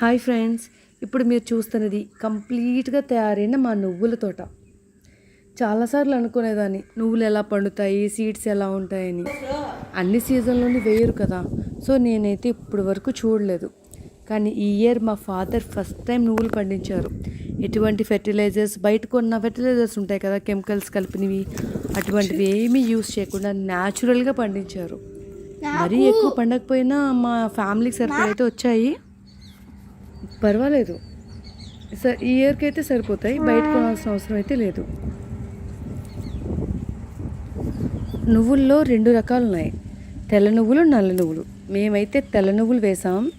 Hi friends ఇప్పుడు మీరు చూస్తున్నది కంప్లీట్గా తయారైన మా నువ్వుల తోట. చాలాసార్లు అనుకునేదాన్ని నువ్వులు ఎలా పండుతాయి సీడ్స్ ఎలా ఉంటాయని. అన్ని సీజన్లోని వేయరు కదా సో నేనైతే ఇప్పటి వరకు చూడలేదు. కానీ ఈ ఇయర్ మా ఫాదర్ ఫస్ట్ టైం నువ్వులు పండించారు. ఎటువంటి ఫెర్టిలైజర్స్ బయట కొన్న ఫెర్టిలైజర్స్ ఉంటాయి కదా కెమికల్స్ కలిపినవి అటువంటివి ఏమీ యూస్ చేయకుండా న్యాచురల్గా పండించారు. మరీ ఎక్కువ పండకపోయినా మా ఫ్యామిలీకి సరిపడైతే వచ్చాయి. పర్వాలేదు. సార్ ఈ ఇయర్కి అయితే సరిపోతాయి. బయట కొనాల్సిన అవసరం అయితే లేదు. నువ్వుల్లో రెండు రకాలు ఉన్నాయి తెల్ల నువ్వులు నల్ల నువ్వులు. మేమైతే తెల్ల నువ్వులు వేసాం.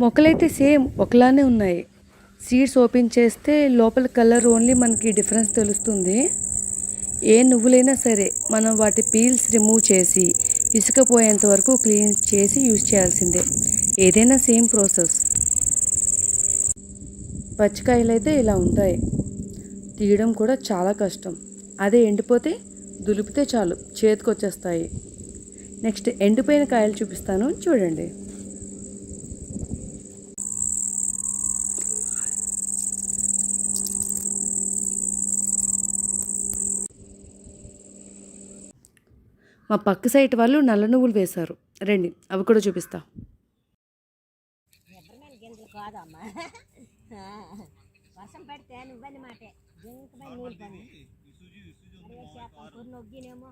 మొక్కలైతే సేమ్ ఒకలానే ఉన్నాయి. సీడ్స్ ఓపెన్ చేస్తే లోపల కలర్ ఓన్లీ మనకి డిఫరెన్స్ తెలుస్తుంది. ఏ నువ్వులైనా సరే మనం వాటి పీల్స్ రిమూవ్ చేసి ఇసుకపోయేంత వరకు క్లీన్ చేసి యూజ్ చేయాల్సిందే. ఏదైనా సేమ్ ప్రాసెస్. పచ్చికాయలు అయితే ఇలా ఉంటాయి. తీయడం కూడా చాలా కష్టం. అదే ఎండిపోతే దులిపితే చాలు చేతికి వచ్చేస్తాయి నెక్స్ట్ ఎండిపోయిన కాయలు చూపిస్తాను చూడండి. మా పక్క సైట్ వాళ్ళు నల్ల నువ్వులు వేశారు. రండి అవి కూడా చూపిస్తా. గింజలు కాదమ్మా? వర్షం పడితే నువ్వని మాటే. జింకపై నీళ్ళు పని మరి చేప కొన్ని ఒగ్గినేమో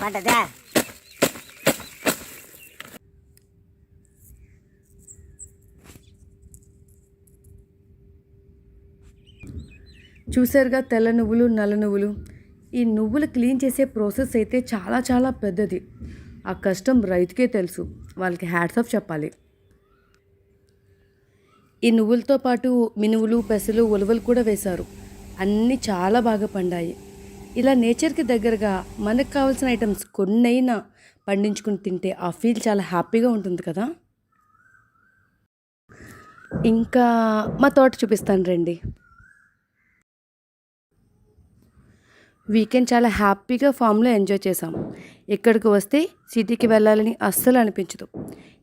పడ్డదా? చూసారుగా తెల్ల నువ్వులు నల్ల నువ్వులు. ఈ నువ్వులు క్లీన్ చేసే ప్రాసెస్ అయితే చాలా చాలా పెద్దది. ఆ కష్టం రైతుకే తెలుసు. వాళ్ళకి హ్యాట్స్ ఆఫ్ చెప్పాలి. ఈ నువ్వులతో పాటు మినువులు పెసలు ఉలవలు కూడా వేశారు. అన్నీ చాలా బాగా పండాయి. ఇలా నేచర్కి దగ్గరగా మనకు కావాల్సిన ఐటమ్స్ కొన్నైనా పండించుకుని తింటే ఆ ఫీల్ చాలా హ్యాపీగా ఉంటుంది కదా? ఇంకా మా తోట చూపిస్తాను రండి. వీకెండ్ చాలా హ్యాపీగా ఫామ్లో ఎంజాయ్ చేసాం ఇక్కడికి వస్తే సిటీకి వెళ్ళాలని అస్సలు అనిపించదు.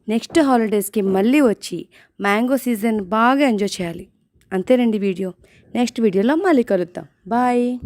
నెక్స్ట్ హాలిడేస్కి మళ్ళీ వచ్చి మ్యాంగో సీజన్ బాగా ఎంజాయ్ చేయాలి. అంతేనండి వీడియో. నెక్స్ట్ వీడియోలో మళ్ళీ కలుద్దాం. బాయ్.